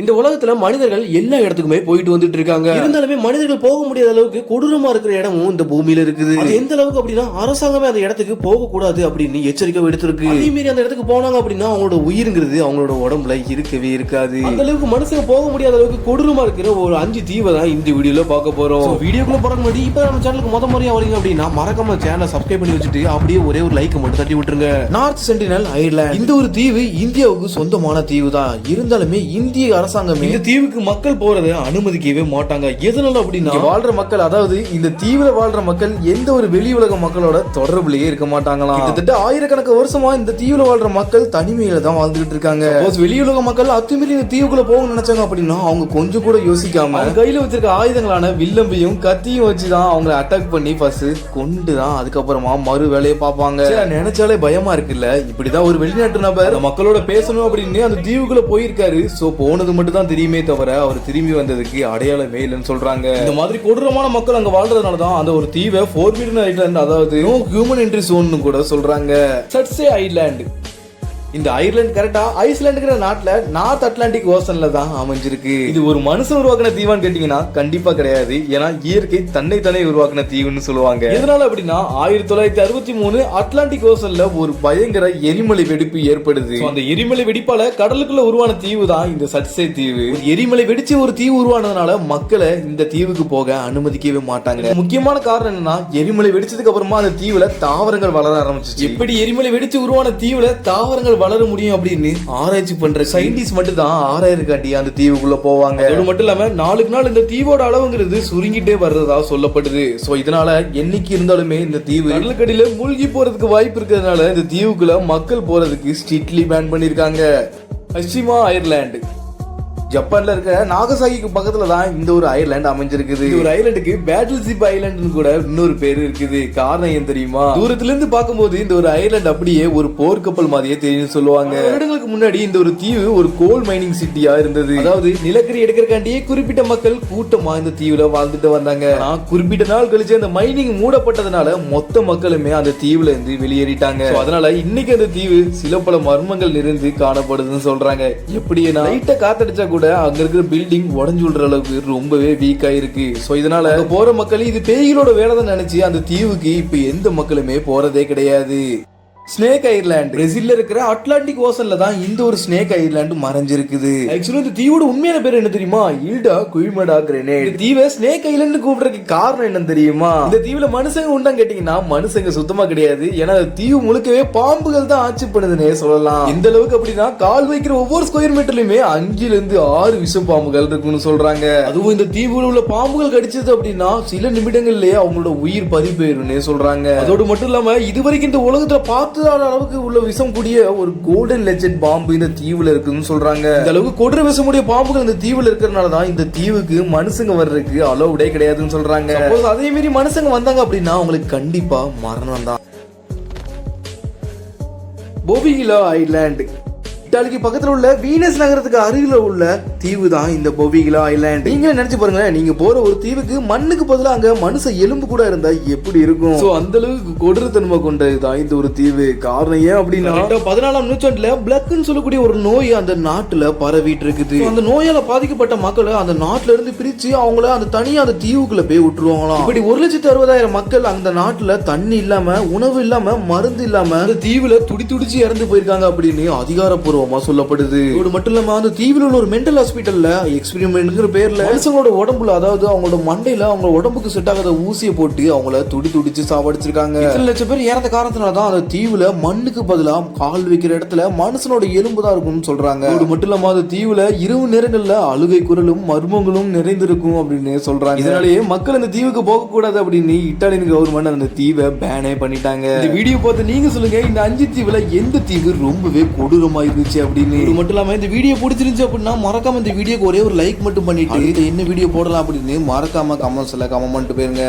இந்த உலகத்துல மனிதர்கள் எல்லா இடத்துக்குமே போயிட்டு வந்துட்டு இருக்காங்க. இருந்தாலுமே மனிதர்கள் போக முடியாத அளவுக்கு கொடூரமா இருக்கிற இடமும் இந்த பூமியில இருக்குது. அது எந்த அளவுக்கு அப்படின்னா அரசாங்கமே அந்த இடத்துக்கு போக கூடாது அப்படின்னு எச்சரிக்கை விடுத்திருக்கு. அதே மீறி அந்த இடத்துக்கு போனாங்க அப்படின்னா அவங்களோட உயிருங்கிறது அவங்களோட உடம்புல இருக்கவே இருக்காது. அந்த அளவுக்கு மனுஷங்க போக முடியாத அளவுக்கு கொடூரமா இருக்கிற ஒரு அஞ்சு தீவை தான் இந்த வீடியோல பார்க்க போறோம். வீடியோக்குள்ள போறதுக்கு முன்னாடி இப்ப நம்ம சேனலுக்கு முத முறையா வரீங்க அப்படின்னா மறக்காம சேனலை சப்ஸ்கிரைப் பண்ணி வச்சுட்டு அப்படியே ஒரே ஒரு லைக் மட்டும் தட்டி விட்டுருங்க. நார்த் சென்டினல் ஐர்லாந்து இந்த ஒரு தீவு இந்தியாவுக்கு சொந்தமான தீவு தான். இருந்தாலுமே இந்திய அரசாங்கமே இந்த தீவுக்கு மக்கள் போறதை அனுமதிக்கவே மாட்டாங்க. எதனால அப்படின்னா வாழ்ற மக்கள் அதாவது இந்த தீவுல வாழ்ற மக்கள் எந்த ஒரு வெளி உலக மக்களோட தொடர்புலயே இருக்க மாட்டாங்களாம். கிட்டத்தட்ட ஆயிரக்கணக்கு வருஷமா இந்த தீவுல வாழ்ற மக்கள் தனிமையில தான் வாழ்ந்துகிட்டு இருக்காங்க. Suppose வெளி உலக மக்கள் அத்துமீறி இந்த தீவுக்குள்ள போகணும்னு நினைச்சாங்க அப்படின்னா அவங்க கொஞ்சம் கூட யோசிக்காம கையில வச்சிருக்க ஆயுதங்களான வில்லம்பையும் கத்தியும் வச்சுதான் அவங்கள அட்டாக் பண்ணி ஃபர்ஸ்ட் கொண்டு தான் அதுக்கப்புறமா மறு வேலையை பார்ப்பாங்க. நினைச்சாலே பயமா இருக்குல்ல? இப்படிதான் ஒரு வெளிநாட்டு நபர் மக்களோட பேசணும் அப்படின்னு அந்த தீவுக்குள்ள போயிருக்காரு. சோ போனது மட்டும் தான் தெரியுமே தவிர அவர் திரும்பி வந்ததுக்கு அடையாளமே இல்லைன்னு சொல்றாங்க. இந்த மாதிரி கொடூரமான மக்கள் அங்க வாழ்றதுனால தான் அந்த ஒரு தீவை ஃபோர்பிடன் ஐலாண்ட் அதாவது ஹியூமன் என்ட்ரி சோன் கூட சொல்றாங்க. சட்ஸே ஐலாண்ட் இந்த ஐர்லாந்து கரெக்டா ஐஸ்லாண்டுங்கிற நாட்டுல நார்த் அட்லாண்டிக் ஓசன்ல தான் அமைஞ்சிருக்கு. இது ஒரு மனுஷன் உருவாக்கின தீவான்னு கேட்டீங்கன்னா கண்டிப்பா கிடையாது. ஏன்னா இயற்கை தன்னை தானே உருவாக்கின தீவுன்னு சொல்லுவாங்க. எதனால அப்படின்னா ஆயிரத்தி தொள்ளாயிரத்தி அறுபத்தி மூணு அட்லாண்டிக் ஓசன்ல ஒரு பயங்கர எரிமலை வெடிப்பு ஏற்படுது. அந்த எரிமலை வெடிப்பால கடலுக்குள்ள உருவான தீவு தான் இந்த சட்சே தீவு. எரிமலை வெடிச்சு ஒரு தீவு உருவானதுனால மக்களை இந்த தீவுக்கு போக அனுமதிக்கவே மாட்டாங்க. முக்கியமான காரணம் என்னன்னா எரிமலை வெடிச்சதுக்கு அப்புறமா அந்த தீவுல தாவரங்கள் வளர ஆரம்பிச்சிச்சு. எப்படி எரிமலை வெடிச்சு உருவான தீவுல தாவரங்கள் வளர முடியும் அப்படின்னு ஆராய்ச்சி பண்ற சயின்டிஸ்ட் மட்டும் தான் ஆராயிருக்காண்டி அந்த தீவுக்குள்ள போவாங்க. அதோடு மட்டும் இல்லாம நாளுக்கு நாள் இந்த தீவோட அளவுங்கிறது சுருங்கிட்டே வர்றதா சொல்லப்படுது. சோ இதனால என்னைக்கு இருந்தாலுமே இந்த தீவு கடலுக்கடியில மூழ்கி போறதுக்கு வாய்ப்பு இருக்கிறதுனால இந்த தீவுக்குள்ள மக்கள் போறதுக்கு ஸ்ட்ரிக்ட்லி பேன் பண்ணிருக்காங்க. பশ্চিமா அயர்லாந்து ஜப்பான்ல இருக்க நாகசாகிக்கு பக்கத்துல தான் இந்த ஒரு ஐலாண்ட் அமைஞ்சிருக்குது. ஒரு ஐலாண்டுக்கு பேட்டில் சிப் ஐலாண்டுன்னு கூட இன்னொரு பேர் இருக்குது. காரணம் ஏன் தெரியுமா? தூரத்துல இருந்து பார்க்கும்போது இந்த ஒரு ஐலாண்ட் அப்படியே ஒரு போர்க்கப்பல் மாதிரியே தெரியும் சொல்லுவாங்க. வருடங்களுக்கு முன்னாடி இந்த ஒரு தீவு ஒரு கோல் மைனிங் சிட்டியா இருந்தது. அதாவது நிலக்கரி எடுக்கிறக்காண்டியே குறிப்பிட்ட மக்கள் கூட்டமா இந்த தீவுல வாழ்ந்துட்டு வந்தாங்க. ஆனா குறிப்பிட்ட நாள் கழிச்சு அந்த மைனிங் மூடப்பட்டதுனால மொத்த மக்களுமே அந்த தீவுல இருந்து வெளியேறிட்டாங்க. அதனால இன்னைக்கு அந்த தீவு சில பல மர்மங்கள் நிறைந்து காணப்படுதுன்னு சொல்றாங்க. எப்படி லைட்டா காத்தடிச்சா கூட அங்க இருக்கிற பில்டிங் உடஞ்சு விடுற அளவுக்கு ரொம்பவே வீக்கா இருக்கு சோ இதனால போற மக்கள் இது பேய்களோட வேலை தான் நினைச்சு அந்த தீவுக்கு இப்ப எந்த மக்களுமே போறதே கிடையாது. ஸ்னேக் ஐர்லாண்ட் பிரேசில்ல இருக்கிற அட்லாண்டிக் ஓசன்ல தான் இந்த ஒரு ஸ்னேக் ஐர்லாண்ட் மறைஞ்சிருக்குது. ஆக்சுவலி இந்த தீவோட உண்மையான பேர் என்ன தெரியுமா? இல்டா குயிமடா கிரேனேட் இந்த தீவை ஸ்னேக் ஐலாண்ட் கூப்பிடுறதுக்கு காரணம் என்ன தெரியுமா? இந்த தீவுல மனுஷங்க உண்டான்னு கேட்டீங்கன்னா மனுஷங்க சுத்தமா கிடையாது. ஏன்னா தீவு முழுக்கவே பாம்புகள் தான் ஆட்சி பண்ணுதுன்னே சொல்லலாம். இந்த அளவுக்கு அப்படின்னா கால் வைக்கிற ஒவ்வொரு ஸ்கொயர் மீட்டர்லயுமே அஞ்சுல இருந்து ஆறு விஷ பாம்புகள் இருக்குன்னு சொல்றாங்க. அதுவும் இந்த தீவுல உள்ள பாம்புகள் கடிச்சது அப்படின்னா சில நிமிடங்கள்லயே அவங்களோட உயிர் பறி போயிரும்னே சொல்றாங்க. அதோடு மட்டும் இல்லாம இதுவரைக்கும் இந்த உலகத்துல பார்த்துதான அளவுக்கு உள்ள விஷம் கூடிய ஒரு கோல்டன் லெஜெண்ட் பாம்பு இந்த தீவுல இருக்குன்னு சொல்றாங்க. இந்த அளவுக்கு கொடூர விஷமுடைய பாம்புகள் இந்த தீவுல இருக்கிறதுனால தான் இந்த தீவுக்கு மனுஷங்க வர்றதுக்கு அலோவுடே கிடையாதுன்னு சொல்றாங்க. அதே மீறி மனுஷங்க வந்தாங்க அப்படின்னா அவங்களுக்கு கண்டிப்பா மரணம் தான். பொவிகிலா ஐலாண்ட் இட்டாலிக்கு பக்கத்துல உள்ள வீனஸ் நகரத்துக்கு அருகில உள்ள தீவு தான் இந்த பொவிகிலா ஐலாண்ட் நீங்களே நினைச்சு பாருங்க நீங்க போற ஒரு தீவுக்கு மண்ணுக்கு பதிலா அங்க மனுஷ எலும்பு கூட இருந்தா எப்படி இருக்கும்? சோ அந்த அளவுக்கு கொடூரத்தன்மை கொண்டது தான் இந்த ஒரு தீவு. காரணம் ஏன் அப்படின்னா பதினாலாம் நூற்றாண்டுல பிளக்னு சொல்லக்கூடிய ஒரு நோய் அந்த நாட்டுல பரவிட்டு இருக்குது அந்த நோயால பாதிக்கப்பட்ட மக்களை அந்த நாட்டுல இருந்து பிரிச்சு அவங்கள அந்த தனியா அந்த தீவுக்குள்ள போய் விட்டுருவாங்களாம். இப்படி ஒரு லட்சத்து அறுபதாயிரம் மக்கள் அந்த நாட்டுல தண்ணி இல்லாம உணவு இல்லாம மருந்து இல்லாம அந்த தீவுல துடி துடிச்சு இறந்து போயிருக்காங்க அப்படின்னு அதிகாரப்பூர்வமா சொல்லப்படுது. இது மட்டும் இல்லாம அந்த தீவுல உள்ள ஒரு மென்டல் ஹாஸ்பிட்டல்ல எக்ஸ்பெரிமெண்ட்ங்கிற பேர்ல. மனுஷங்களோட உடம்புல அதாவது அவங்களோட மண்டையில அவங்க உடம்புக்கு செட் ஆகாத ஊசியை போட்டு அவங்கள துடி துடிச்சு சாவடிச்சிருக்காங்க. இத்தனை லட்சம் பேர் இறந்த காரணத்தினால தான் அந்த தீவுல மண்ணுக்கு பதிலா கால் வைக்கிற இடத்துல மனுஷனோட எலும்பு தான் இருக்கும்னு சொல்றாங்க. இது மட்டும் இல்லாம அந்த தீவுல இரவு நேரங்கள்ல அழுகை குரலும் மர்மங்களும் நிறைந்திருக்கும் அப்படின்னு சொல்றாங்க. இதனாலேயே மக்கள் அந்த தீவுக்கு போக கூடாது அப்படின்னு இட்டாலியன் கவர்மெண்ட் அந்த தீவை பேனே பண்ணிட்டாங்க. இந்த வீடியோ பார்த்து நீங்க சொல்லுங்க இந்த அஞ்சு தீவுல எந்த தீவு ரொம்பவே கொடூரமா இருந்துச்சு? அப்படின்னு. இது மட்டும் இல்லாம இந்த வீடியோ பிடிச்சிருந்துச்சு அப்படின்னா மறக்காம இந்த வீடியோக்கு ஒரே ஒரு லைக் மட்டும் பண்ணிட்டு என்ன வீடியோ போடலாம் அப்படின்னு மறக்காம கமெண்ட்ஸ்ல கமெண்ட் பண்ணிட்டு போயிருங்க.